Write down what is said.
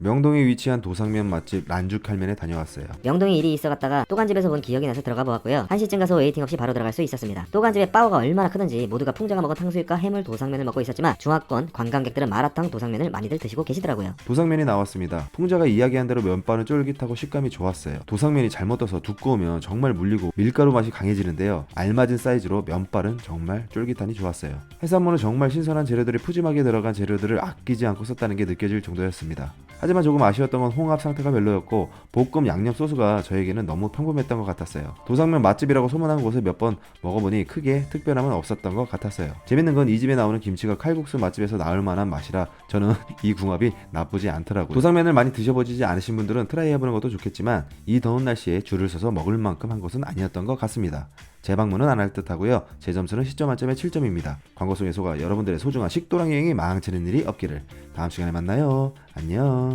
명동에 위치한 도상면 맛집 란죽칼면에 다녀왔어요. 명동에 일이 있어 갔다가 또간 집에서 본 기억이 나서 들어가 보았고요. 한시쯤 가서 웨이팅 없이 바로 들어갈 수 있었습니다. 또간 집의 파워가 얼마나 크든지 모두가 풍자가 먹은 탕수육과 해물 도상면을 먹고 있었지만 중화권 관광객들은 마라탕 도상면을 많이들 드시고 계시더라고요. 도상면이 나왔습니다. 풍자가 이야기한 대로 면발은 쫄깃하고 식감이 좋았어요. 도상면이 잘못 떠서 두꺼우면 정말 물리고 밀가루 맛이 강해지는데요. 알맞은 사이즈로 면발은 정말 쫄깃하니 좋았어요. 해산물은 정말 신선한 재료들이 푸짐하게 들어간 재료들을 아끼지 않고 썼다는 게 느껴질 정도였습니다. 하지만 조금 아쉬웠던 건 홍합 상태가 별로였고 볶음 양념 소스가 저에게는 너무 평범했던 것 같았어요. 도상면 맛집이라고 소문난 곳을 몇 번 먹어보니 크게 특별함은 없었던 것 같았어요. 재밌는 건 이 집에 나오는 김치가 칼국수 맛집에서 나올 만한 맛이라 저는 이 궁합이 나쁘지 않더라고요. 도상면을 많이 드셔보지 않으신 분들은 트라이 해보는 것도 좋겠지만 이 더운 날씨에 줄을 서서 먹을 만큼 한 곳은 아니었던 것 같습니다. 재방문은 안 할 듯하고요. 제 점수는 10점 만점에 7점입니다. 광고 속의 소가 여러분들의 소중한 식도락 여행이 망치는 일이 없기를 다음 시간에 만나요. 안녕.